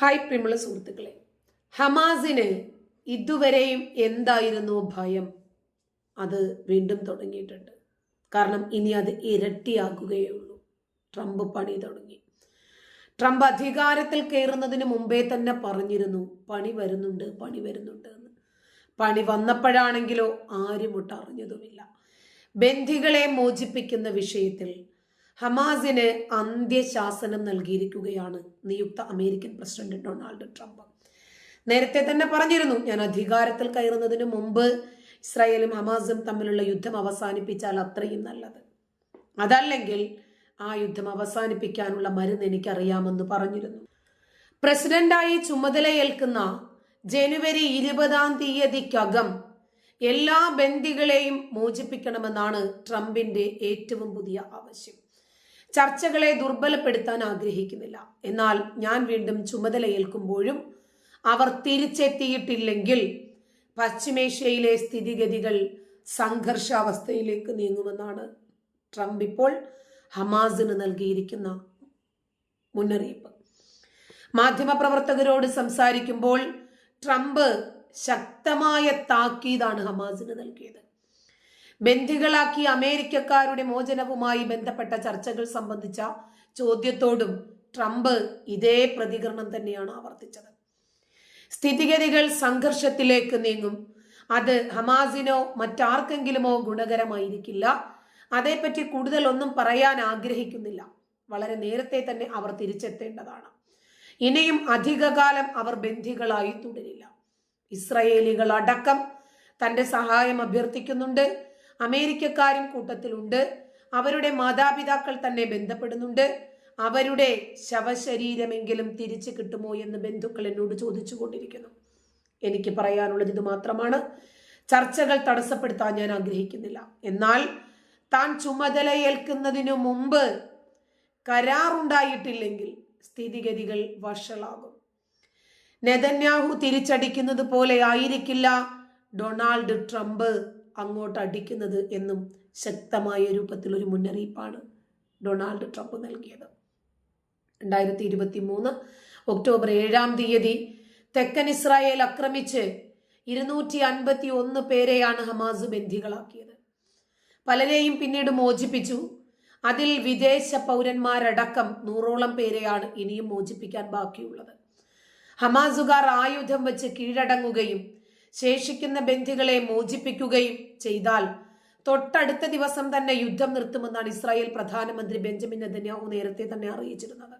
Hi പ്രിമുള്ള സുഹൃത്തുക്കളെ. ഹമാസിന് ഇതുവരെയും എന്തായിരുന്നു ഭയം? അത് വീണ്ടും തുടങ്ങിയിട്ടുണ്ട്. കാരണം ഇനി അത് ഇരട്ടിയാക്കുകയേ ഉള്ളൂ ട്രംപ് പണി തുടങ്ങി. ട്രംപ് അധികാരത്തിൽ കയറുന്നതിന് മുമ്പേ തന്നെ പറഞ്ഞിരുന്നു പണി വരുന്നുണ്ട് പണി വരുന്നുണ്ട് എന്ന്. പണി വന്നപ്പോഴാണെങ്കിലോ ആരും ഒട്ടറിഞ്ഞതുമില്ല. ബന്ധികളെ മോചിപ്പിക്കുന്ന വിഷയത്തിൽ ഹമാസിന് അന്ത്യശാസനം നൽകിയിരിക്കുകയാണ് നിയുക്ത അമേരിക്കൻ പ്രസിഡന്റ് ഡൊണാൾഡ് ട്രംപ്. നേരത്തെ തന്നെ പറഞ്ഞിരുന്നു ഞാൻ അധികാരത്തിൽ കയറുന്നതിന് മുമ്പ് ഇസ്രായേലും ഹമാസും തമ്മിലുള്ള യുദ്ധം അവസാനിപ്പിച്ചാൽ അത്രയും നല്ലത്. അതല്ലെങ്കിൽ ആ യുദ്ധം അവസാനിപ്പിക്കാനുള്ള മരുന്ന് എനിക്കറിയാമെന്ന് പറഞ്ഞിരുന്നു. പ്രസിഡന്റായി ചുമതലയേൽക്കുന്ന ജനുവരി ഇരുപതാം തീയതിക്കകം എല്ലാ ബന്ദികളെയും മോചിപ്പിക്കണമെന്നാണ് ട്രംപിന്റെ ഏറ്റവും പുതിയ ആവശ്യം. ചർച്ചകളെ ദുർബലപ്പെടുത്താൻ ആഗ്രഹിക്കുന്നില്ല. എന്നാൽ ഞാൻ വീണ്ടും ചുമതലയേൽക്കുമ്പോഴും അവർ തിരിച്ചെത്തിയിട്ടില്ലെങ്കിൽ പശ്ചിമേഷ്യയിലെ സ്ഥിതിഗതികൾ സംഘർഷാവസ്ഥയിലേക്ക് നീങ്ങുമെന്നാണ് ട്രംപ് ഇപ്പോൾ ഹമാസിന് നൽകിയിരിക്കുന്ന മുന്നറിയിപ്പ്. മാധ്യമപ്രവർത്തകരോട് സംസാരിക്കുമ്പോൾ ട്രംപ് ശക്തമായ താക്കീതാണ് ഹമാസിന് നൽകിയത്. ബന്ധികളാക്കിയ അമേരിക്കക്കാരുടെ മോചനവുമായി ബന്ധപ്പെട്ട ചർച്ചകൾ സംബന്ധിച്ച ചോദ്യത്തോടും ട്രംപ് ഇതേ പ്രതികരണം തന്നെയാണ് ആവർത്തിച്ചത്. സ്ഥിതിഗതികൾ സംഘർഷത്തിലേക്ക് നീങ്ങും. അത് ഹമാസിനോ മറ്റാർക്കെങ്കിലുമോ ഗുണകരമായിരിക്കില്ല. അതേപ്പറ്റി കൂടുതൽ ഒന്നും പറയാൻ ആഗ്രഹിക്കുന്നില്ല. വളരെ നേരത്തെ തന്നെ അവർ തിരിച്ചെത്തേണ്ടതാണ്. ഇനിയും അധികകാലം അവർ ബന്ധികളായി തുടരില്ല. ഇസ്രയേലികൾ അടക്കം തന്റെ സഹായം അഭ്യർത്ഥിക്കുന്നുണ്ട്. അമേരിക്കക്കാരും കൂട്ടത്തിലുണ്ട്. അവരുടെ മാതാപിതാക്കൾ തന്നെ ബന്ധപ്പെടുന്നുണ്ട്. അവരുടെ ശവശരീരമെങ്കിലും തിരിച്ചു കിട്ടുമോ എന്ന് ബന്ധുക്കൾ എന്നോട് ചോദിച്ചു കൊണ്ടിരിക്കുന്നു എനിക്ക് പറയാനുള്ളത് ഇത് മാത്രമാണ്. ചർച്ചകൾ തടസ്സപ്പെടുത്താൻ ഞാൻ ആഗ്രഹിക്കുന്നില്ല. എന്നാൽ താൻ ചുമതലയേൽക്കുന്നതിനു മുമ്പ് കരാറുണ്ടായിട്ടില്ലെങ്കിൽ സ്ഥിതിഗതികൾ വഷളാകും. നെതന്യാഹു തിരിച്ചടിക്കുന്നത് പോലെ ആയിരിക്കില്ല ഡൊണാൾഡ് ട്രംപ് അങ്ങോട്ട് അടിക്കുന്നത് എന്നും ശക്തമായ രൂപത്തിൽ ഒരു മുന്നറിയിപ്പാണ് ഡൊണാൾഡ് ട്രംപ് നൽകിയത്. രണ്ടായിരത്തി ഇരുപത്തി മൂന്ന് ഒക്ടോബർ ഏഴാം തീയതി തെക്കൻ ഇസ്രായേൽ ആക്രമിച്ച് ഇരുന്നൂറ്റി അൻപത്തി ഒന്ന് പേരെയാണ് ഹമാസ് ബന്ധികളാക്കിയത് പലരെയും പിന്നീട് മോചിപ്പിച്ചു. അതിൽ വിദേശ പൗരന്മാരടക്കം നൂറോളം പേരെയാണ് ഇനിയും മോചിപ്പിക്കാൻ ബാക്കിയുള്ളത്. ഹമാസുകാർ ആയുധം വെച്ച് കീഴടങ്ങുകയും ശേഷിക്കുന്ന ബന്ധികളെ മോചിപ്പിക്കുകയും ചെയ്താൽ തൊട്ടടുത്ത ദിവസം തന്നെ യുദ്ധം നിർത്തുമെന്നാണ് ഇസ്രായേൽ പ്രധാനമന്ത്രി ബെഞ്ചമിൻ നെതന്യാഹു നേരത്തെ തന്നെ അറിയിച്ചിരുന്നത്.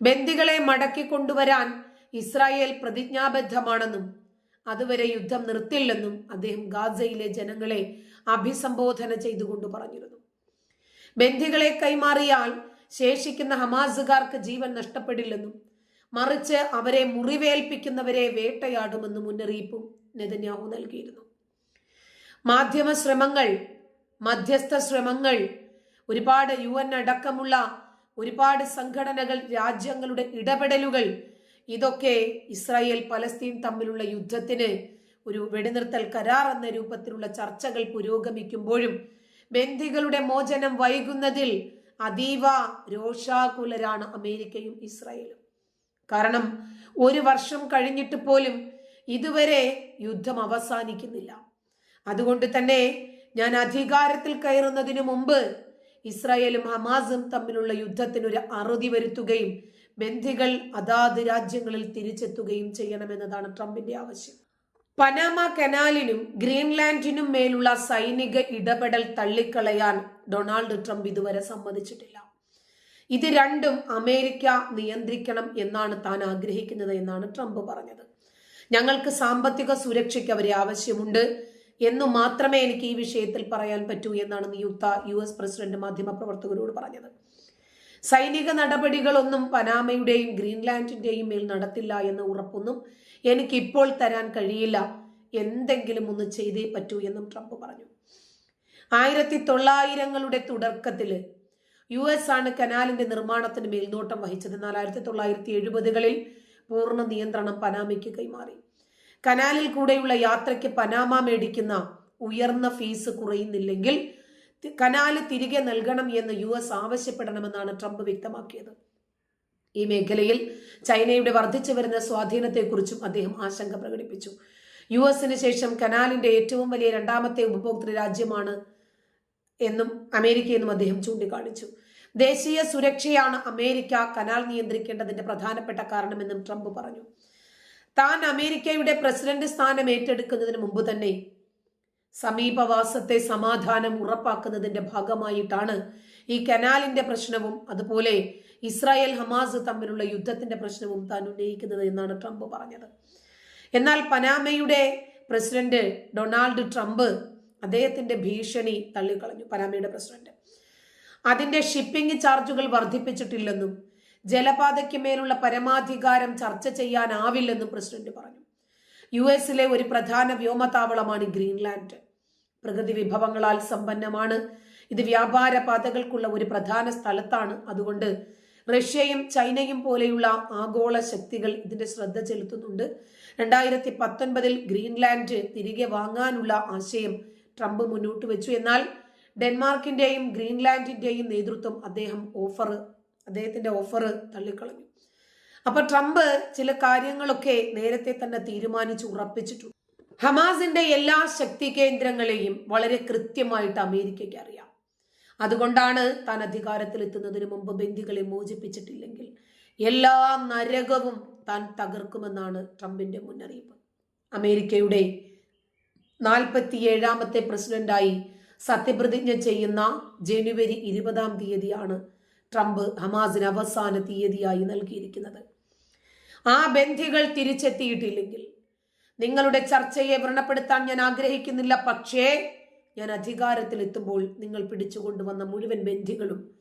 ബന്ദികളെ മടക്കി കൊണ്ടുവരാൻ ഇസ്രായേൽ പ്രതിജ്ഞാബദ്ധമാണെന്നും അതുവരെ യുദ്ധം നിർത്തില്ലെന്നും അദ്ദേഹം ഗാസയിലെ ജനങ്ങളെ അഭിസംബോധന ചെയ്തുകൊണ്ട് പറഞ്ഞിരുന്നു. ബന്ദികളെ കൈമാറിയാൽ ശേഷിക്കുന്ന ഹമാസുകാർക്ക് ജീവൻ നഷ്ടപ്പെടില്ലെന്നും മറിച്ച് അവരെ മുറിവേൽപ്പിക്കുന്നവരെ വേട്ടയാടുമെന്ന് മുന്നറിയിപ്പും നെതന്യാഹു നൽകിയിരുന്നു. മാധ്യമ ശ്രമങ്ങൾ മധ്യസ്ഥ ശ്രമങ്ങൾ ഒരുപാട് യു എൻ അടക്കമുള്ള ഒരുപാട് സംഘടനകൾ രാജ്യങ്ങളുടെ ഇടപെടലുകൾ ഇതൊക്കെ ഇസ്രായേൽ പലസ്തീൻ തമ്മിലുള്ള യുദ്ധത്തിന് ഒരു വെടിനിർത്തൽ കരാർ എന്ന രൂപത്തിലുള്ള ചർച്ചകൾ പുരോഗമിക്കുമ്പോഴും ബന്ദികളുടെ മോചനം വൈകുന്നതിൽ അതീവ രോഷാകുലരാണ് അമേരിക്കയും ഇസ്രായേലും. കാരണം ഒരു വർഷം കഴിഞ്ഞിട്ട് പോലും ഇതുവരെ യുദ്ധം അവസാനിക്കുന്നില്ല. അതുകൊണ്ട് തന്നെ ഞാൻ അധികാരത്തിൽ കയറുന്നതിനു മുമ്പ് ഇസ്രായേലും ഹമാസും തമ്മിലുള്ള യുദ്ധത്തിനൊരു അറുതി വരുത്തുകയും ബന്ധികൾ അതാത് രാജ്യങ്ങളിൽ തിരിച്ചെത്തുകയും ചെയ്യണമെന്നതാണ് ട്രംപിന്റെ ആവശ്യം. പനാമ കനാലിനും ഗ്രീൻലാൻഡിനും മേലുള്ള സൈനിക ഇടപെടൽ തള്ളിക്കളയാൻ ഡൊണാൾഡ് ട്രംപ് ഇതുവരെ സമ്മതിച്ചിട്ടില്ല. ഇത് രണ്ടും അമേരിക്ക നിയന്ത്രിക്കണം എന്നാണ് താൻ ആഗ്രഹിക്കുന്നത് എന്നാണ് ട്രംപ് പറഞ്ഞത്. ഞങ്ങൾക്ക് സാമ്പത്തിക സുരക്ഷയ്ക്ക് അവരെ ആവശ്യമുണ്ട് എന്ന് മാത്രമേ എനിക്ക് ഈ വിഷയത്തിൽ പറയാൻ പറ്റൂ എന്നാണ് നിയുക്ത യു എസ് പ്രസിഡന്റ് മാധ്യമപ്രവർത്തകരോട് പറഞ്ഞത്. സൈനിക നടപടികളൊന്നും പനാമയുടെയും ഗ്രീൻലാൻഡിന്റെയും മേൽ നടത്തില്ല എന്ന ഉറപ്പൊന്നും എനിക്ക് ഇപ്പോൾ തരാൻ കഴിയില്ല. എന്തെങ്കിലും ഒന്ന് ചെയ്തേ പറ്റൂ എന്നും ട്രംപ് പറഞ്ഞു. ആയിരത്തി തൊള്ളായിരങ്ങളുടെ തുടക്കത്തിൽ യു എസ് ആണ് കനാലിന്റെ നിർമ്മാണത്തിന് മേൽനോട്ടം വഹിച്ചത്. എന്നാൽ ആയിരത്തി തൊള്ളായിരത്തി എഴുപതുകളിൽ പൂർണ നിയന്ത്രണം പനാമയ്ക്ക് കൈമാറി. കനാലിൽ കൂടെയുള്ള യാത്രയ്ക്ക് പനാമ മേടിക്കുന്ന ഉയർന്ന ഫീസ് കുറയുന്നില്ലെങ്കിൽ കനാല് തിരികെ നൽകണം എന്ന് യു എസ് ആവശ്യപ്പെടണമെന്നാണ് ട്രംപ് വ്യക്തമാക്കിയത്. ഈ മേഖലയിൽ ചൈനയുടെ വർദ്ധിച്ചു വരുന്ന സ്വാധീനത്തെക്കുറിച്ചും അദ്ദേഹം ആശങ്ക പ്രകടിപ്പിച്ചു. യു എസിന് ശേഷം കനാലിന്റെ ഏറ്റവും വലിയ രണ്ടാമത്തെ ഉപഭോക്തൃ രാജ്യമാണ് എന്നും അമേരിക്കയെന്നും അദ്ദേഹം ചൂണ്ടിക്കാണിച്ചു. ദേശീയ സുരക്ഷയാണ് അമേരിക്ക കനാൽ നിയന്ത്രിക്കേണ്ടതിന്റെ പ്രധാനപ്പെട്ട കാരണമെന്നും ട്രംപ് പറഞ്ഞു. താൻ അമേരിക്കയുടെ പ്രസിഡന്റ് സ്ഥാനം ഏറ്റെടുക്കുന്നതിന് മുമ്പ് തന്നെ സമീപവാസത്തെ സമാധാനം ഉറപ്പാക്കുന്നതിന്റെ ഭാഗമായിട്ടാണ് ഈ കനാലിന്റെ പ്രശ്നവും അതുപോലെ ഇസ്രായേൽ ഹമാസ് തമ്മിലുള്ള യുദ്ധത്തിന്റെ പ്രശ്നവും താൻ ഉന്നയിക്കുന്നത് എന്നാണ് ട്രംപ് പറഞ്ഞത്. എന്നാൽ പനാമയുടെ പ്രസിഡന്റ് ഡൊണാൾഡ് ട്രംപ് അദ്ദേഹത്തിന്റെ ഭീഷണി തള്ളിക്കളഞ്ഞു പനാമയുടെ പ്രസിഡന്റ്. അതിന്റെ ഷിപ്പിംഗ് ചാർജുകൾ വർദ്ധിപ്പിച്ചിട്ടില്ലെന്നും ജലപാതയ്ക്ക് മേലുള്ള പരമാധികാരം ചർച്ച ചെയ്യാനാവില്ലെന്നും പ്രസിഡന്റ് പറഞ്ഞു. യു എസിലെ ഒരു പ്രധാന വ്യോമതാവളമാണ് ഗ്രീൻലാൻഡ്. പ്രകൃതി വിഭവങ്ങളാൽ സമ്പന്നമാണ്. ഇത് വ്യാപാര പാതകൾക്കുള്ള ഒരു പ്രധാന സ്ഥലത്താണ്. അതുകൊണ്ട് റഷ്യയും ചൈനയും പോലെയുള്ള ആഗോള ശക്തികൾ ഇതിന്റെ ശ്രദ്ധ ചെലുത്തുന്നുണ്ട്. രണ്ടായിരത്തി പത്തൊൻപതിൽ ഗ്രീൻലാൻഡ് തിരികെ വാങ്ങാനുള്ള ആശയം ട്രംപ് മുന്നോട്ട് വെച്ചു. എന്നാൽ ഡെൻമാർക്കിന്റെയും ഗ്രീൻലാൻഡിന്റെയും നേതൃത്വം അദ്ദേഹം ഓഫർ അദ്ദേഹത്തിന്റെ ഓഫർ തള്ളിക്കളഞ്ഞു. അപ്പോൾ ട്രംപ് ചില കാര്യങ്ങളൊക്കെ നേരത്തെ തന്നെ തീരുമാനിച്ചു ഉറപ്പിച്ചിട്ടുണ്ട് ഹമാസിന്റെ എല്ലാ ശക്തി കേന്ദ്രങ്ങളെയും വളരെ കൃത്യമായിട്ട് അമേരിക്കയ്ക്ക് അറിയാം. അതുകൊണ്ടാണ് താൻ അധികാരത്തിലെത്തുന്നതിന് മുമ്പ് ബന്ദികളെ മോചിപ്പിച്ചിട്ടില്ലെങ്കിൽ എല്ലാ നരകവും താൻ തകർക്കുമെന്നാണ് ട്രംപിന്റെ മുന്നറിയിപ്പ്. അമേരിക്കയുടെ നാൽപ്പത്തിയേഴാമത്തെ പ്രസിഡന്റായി സത്യപ്രതിജ്ഞ ചെയ്യുന്ന ജനുവരി ഇരുപതാം തീയതിയാണ് ട്രംപ് ഹമാസിന് അവസാന തീയതിയായി നൽകിയിരിക്കുന്നത്. ആ ബന്ധികൾ തിരിച്ചെത്തിയിട്ടില്ലെങ്കിൽ നിങ്ങളുടെ ചർച്ചയെ വ്രണപ്പെടുത്താൻ ഞാൻ ആഗ്രഹിക്കുന്നില്ല. പക്ഷേ ഞാൻ അധികാരത്തിൽ എത്തുമ്പോൾ നിങ്ങൾ പിടിച്ചുകൊണ്ടുവന്ന മുഴുവൻ ബന്ധികളും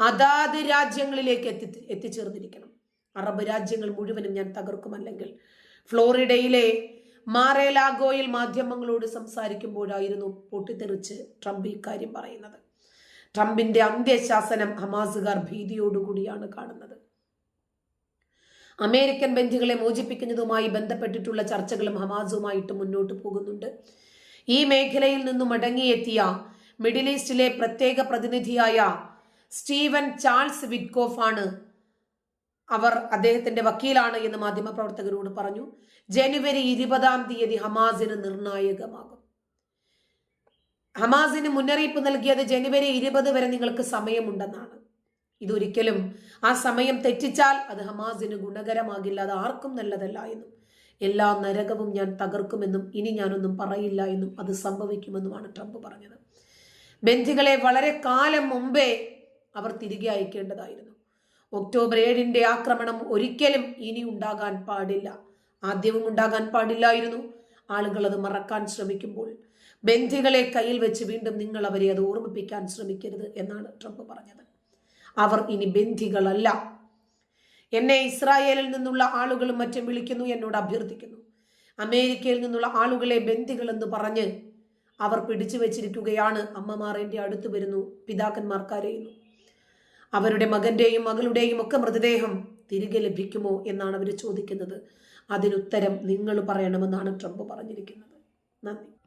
അതാത് രാജ്യങ്ങളിലേക്ക് എത്തി എത്തിച്ചേർന്നിരിക്കണം. അറബ് രാജ്യങ്ങൾ മുഴുവനും ഞാൻ തകർക്കുമല്ലെങ്കിൽ ഫ്ലോറിഡയിലെ മാറേലാഗോയിൽ മാധ്യമങ്ങളോട് സംസാരിക്കുമ്പോഴായിരുന്നു പൊട്ടിത്തെറിച്ച് ട്രംപ് ഇക്കാര്യം പറയുന്നത്. ട്രംപിന്റെ അന്ത്യശാസനം ഹമാസുകാർ ഭീതിയോടുകൂടിയാണ് കാണുന്നത്. അമേരിക്കൻ ബന്ധികളെ മോചിപ്പിക്കുന്നതുമായി ബന്ധപ്പെട്ടിട്ടുള്ള ചർച്ചകളും ഹമാസുമായിട്ട് മുന്നോട്ട് പോകുന്നുണ്ട്. ഈ മേഖലയിൽ നിന്നും മടങ്ങിയെത്തിയ മിഡിൽ ഈസ്റ്റിലെ പ്രത്യേക പ്രതിനിധിയായ സ്റ്റീവൻ ചാൾസ് വിറ്റ്കോഫ് ആണ് അവർ അദ്ദേഹത്തിന്റെ വക്കീലാണ് എന്ന് മാധ്യമപ്രവർത്തകരോട് പറഞ്ഞു. ജനുവരി ഇരുപതാം തീയതി ഹമാസിന് നിർണായകമാകും. ഹമാസിന് മുന്നറിയിപ്പ് നൽകിയത് ജനുവരി ഇരുപത് വരെ നിങ്ങൾക്ക് സമയമുണ്ടെന്നാണ്. ഇതൊരിക്കലും ആ സമയം തെറ്റിച്ചാൽ അത് ഹമാസിന് ഗുണകരമാകില്ല. അത് ആർക്കും നല്ലതല്ല എന്നും എല്ലാ നരകവും ഞാൻ തകർക്കുമെന്നും ഇനി ഞാനൊന്നും പറയില്ല എന്നും അത് സംഭവിക്കുമെന്നുമാണ് ട്രംപ് പറഞ്ഞത്. ബന്ധികളെ വളരെ കാലം മുമ്പേ അവർ തിരികെ അയക്കേണ്ടതായിരുന്നു. ഒക്ടോബർ ഏഴിന്റെ ആക്രമണം ഒരിക്കലും ഇനി ഉണ്ടാകാൻ പാടില്ല. ആദ്യവും ഉണ്ടാകാൻ പാടില്ലായിരുന്നു. ആളുകൾ അത് മറക്കാൻ ശ്രമിക്കുമ്പോൾ. ബന്ധികളെ കയ്യിൽ വെച്ച് വീണ്ടും നിങ്ങൾ അവരെ അത് ഓർമ്മിപ്പിക്കാൻ ശ്രമിക്കരുത് എന്നാണ് ട്രംപ് പറഞ്ഞത്. അവർ ഇനി ബന്ധികളല്ല. എന്നെ ഇസ്രായേലിൽ നിന്നുള്ള ആളുകളും മറ്റും വിളിക്കുന്നു എന്നോട് അഭ്യർത്ഥിക്കുന്നു. അമേരിക്കയിൽ നിന്നുള്ള ആളുകളെ ബന്ധികൾ എന്ന് പറഞ്ഞ് അവർ പിടിച്ചു വെച്ചിരിക്കുകയാണ്. അമ്മമാർ എന്റെ അടുത്ത് വരുന്നു പിതാക്കന്മാർ അവരുടെ മകന്റെയും മകളുടെയും ഒക്കെ മൃതദേഹം തിരികെ ലഭിക്കുമോ എന്നാണ് അവർ ചോദിക്കുന്നത്. അതിനുത്തരം നിങ്ങൾ പറയണമെന്നാണ് ട്രംപ് പറഞ്ഞിരിക്കുന്നത്. നന്ദി.